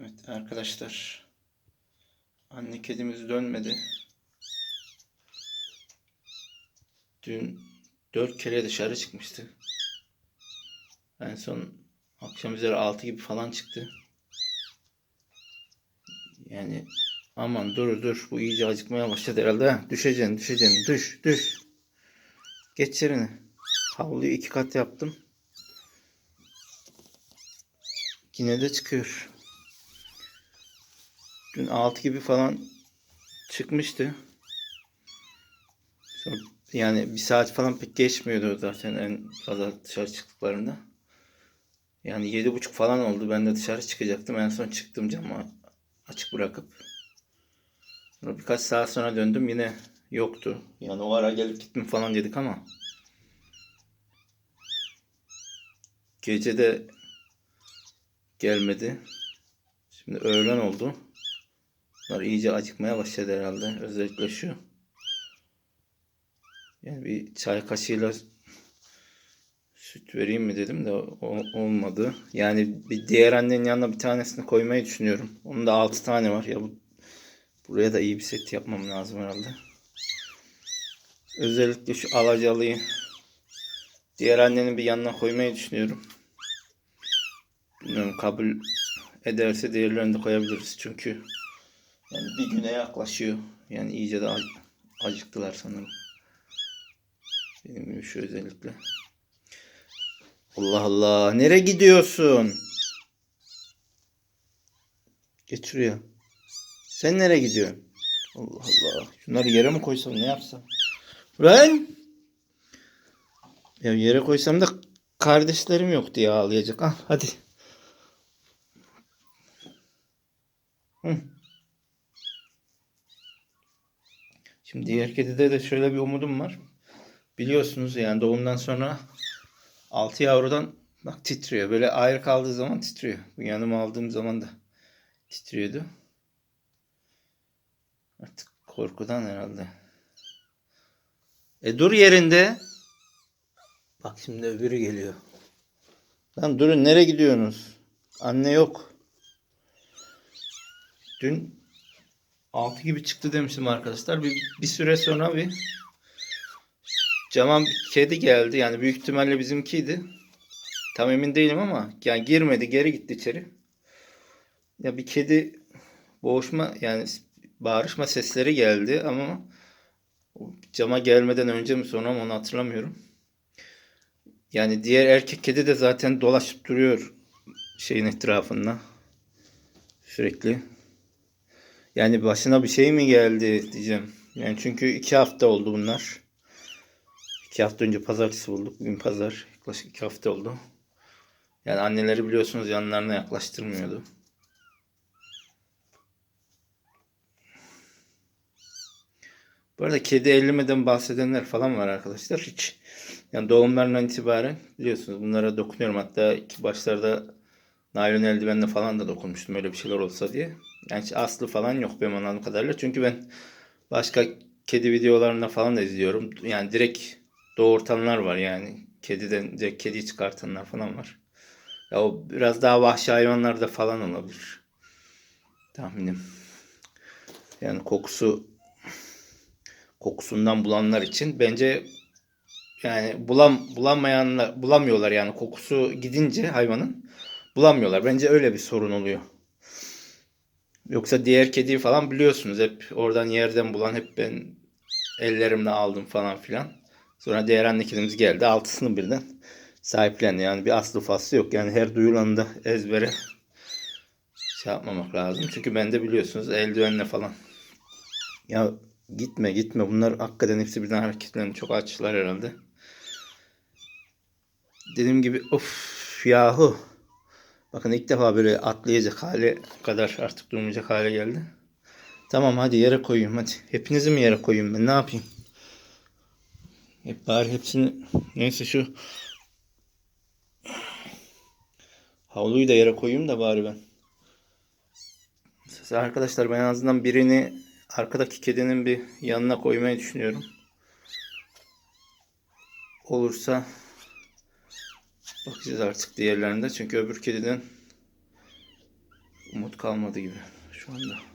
Evet arkadaşlar. Anne kedimiz dönmedi. Dün dört kere dışarı çıkmıştı. En son akşam üzeri altı gibi falan çıktı. Yani aman dur dur bu iyice acıkmaya başladı herhalde. ha. Düşeceksin düşeceksin düş düş. Geç yerine. Havluyu iki kat yaptım. Yine de çıkıyor. Dün 6 gibi falan çıkmıştı. Yani bir saat falan pek geçmiyordu zaten en fazla dışarı çıktıklarında. Yani yedi buçuk falan oldu. Ben de dışarı çıkacaktım. En son çıktım camı açık bırakıp. Sonra birkaç saat sonra döndüm yine yoktu. Yani o ara gelip gittim falan dedik ama. Gece de gelmedi. Şimdi öğlen oldu. Bunlar iyice acıkmaya başladı herhalde. Özellikle şu. Yani bir çay kaşığıyla süt vereyim mi dedim de o- olmadı. Yani bir diğer annenin yanına bir tanesini koymayı düşünüyorum. Onun da 6 tane var. Ya bu buraya da iyi bir set yapmam lazım herhalde. Özellikle şu alacalıyı diğer annenin bir yanına koymayı düşünüyorum. Bilmiyorum kabul ederse diğerlerini de koyabiliriz. Çünkü yani bir güne yaklaşıyor. Yani iyice de ac- acıktılar sanırım. Benim şu özellikle. Allah Allah. Nereye gidiyorsun? Geç şuraya. Sen nereye gidiyorsun? Allah Allah. Şunları yere mi koysam ne yapsam? Ben ya yere koysam da kardeşlerim yok diye ağlayacak. Ah, hadi. Hı. Şimdi diğer kedide de şöyle bir umudum var. Biliyorsunuz yani doğumdan sonra 6 yavrudan bak titriyor. Böyle ayrı kaldığı zaman titriyor. Yanıma aldığım zaman da titriyordu. Artık korkudan herhalde. E dur yerinde. Bak şimdi öbürü geliyor. Lan durun nereye gidiyorsunuz? Anne yok. Dün 6 gibi çıktı demiştim arkadaşlar. Bir, bir süre sonra bir cama bir kedi geldi. Yani büyük ihtimalle bizimkiydi. Tam emin değilim ama yani girmedi geri gitti içeri. Ya bir kedi boğuşma yani bağırışma sesleri geldi ama cama gelmeden önce mi sonra mı onu hatırlamıyorum. Yani diğer erkek kedi de zaten dolaşıp duruyor şeyin etrafında. Sürekli. Yani başına bir şey mi geldi diyeceğim. Yani çünkü iki hafta oldu bunlar. İki hafta önce pazartesi bulduk. Bugün pazar. Yaklaşık iki hafta oldu. Yani anneleri biliyorsunuz yanlarına yaklaştırmıyordu. Bu arada kedi ellemeden bahsedenler falan var arkadaşlar. Hiç yani doğumlarından itibaren biliyorsunuz bunlara dokunuyorum. Hatta ilk başlarda naylon eldivenle falan da dokunmuştum öyle bir şeyler olsa diye. Hiç aslı falan yok benim anladığım kadarıyla. Çünkü ben başka kedi videolarında falan da izliyorum. Yani direkt doğurtanlar var yani. Kediden direkt kediyi çıkartanlar falan var. Ya o biraz daha vahşi hayvanlarda falan olabilir. Tahminim. Yani kokusu kokusundan bulanlar için bence yani bulam bulamayanlar bulamıyorlar yani kokusu gidince hayvanın bulamıyorlar. Bence öyle bir sorun oluyor. Yoksa diğer kediyi falan biliyorsunuz hep oradan yerden bulan hep ben ellerimle aldım falan filan. Sonra diğer anne kedimiz geldi altısını birden sahiplendi. Yani bir aslı faslı yok. Yani her duyulanı da ezbere şey yapmamak lazım. Çünkü ben de biliyorsunuz eldivenle falan. Ya gitme gitme bunlar hakikaten hepsi birden hareketlerini çok açtılar herhalde. Dediğim gibi of yahu. Bakın ilk defa böyle atlayacak hale kadar artık durmayacak hale geldi. Tamam hadi yere koyayım hadi. Hepinizi mi yere koyayım ben ne yapayım? Hep bari hepsini neyse şu havluyu da yere koyayım da bari ben. Size arkadaşlar ben en azından birini arkadaki kedinin bir yanına koymayı düşünüyorum. Olursa bakacağız artık diğerlerinde. Çünkü öbür kediden umut kalmadı gibi şu anda.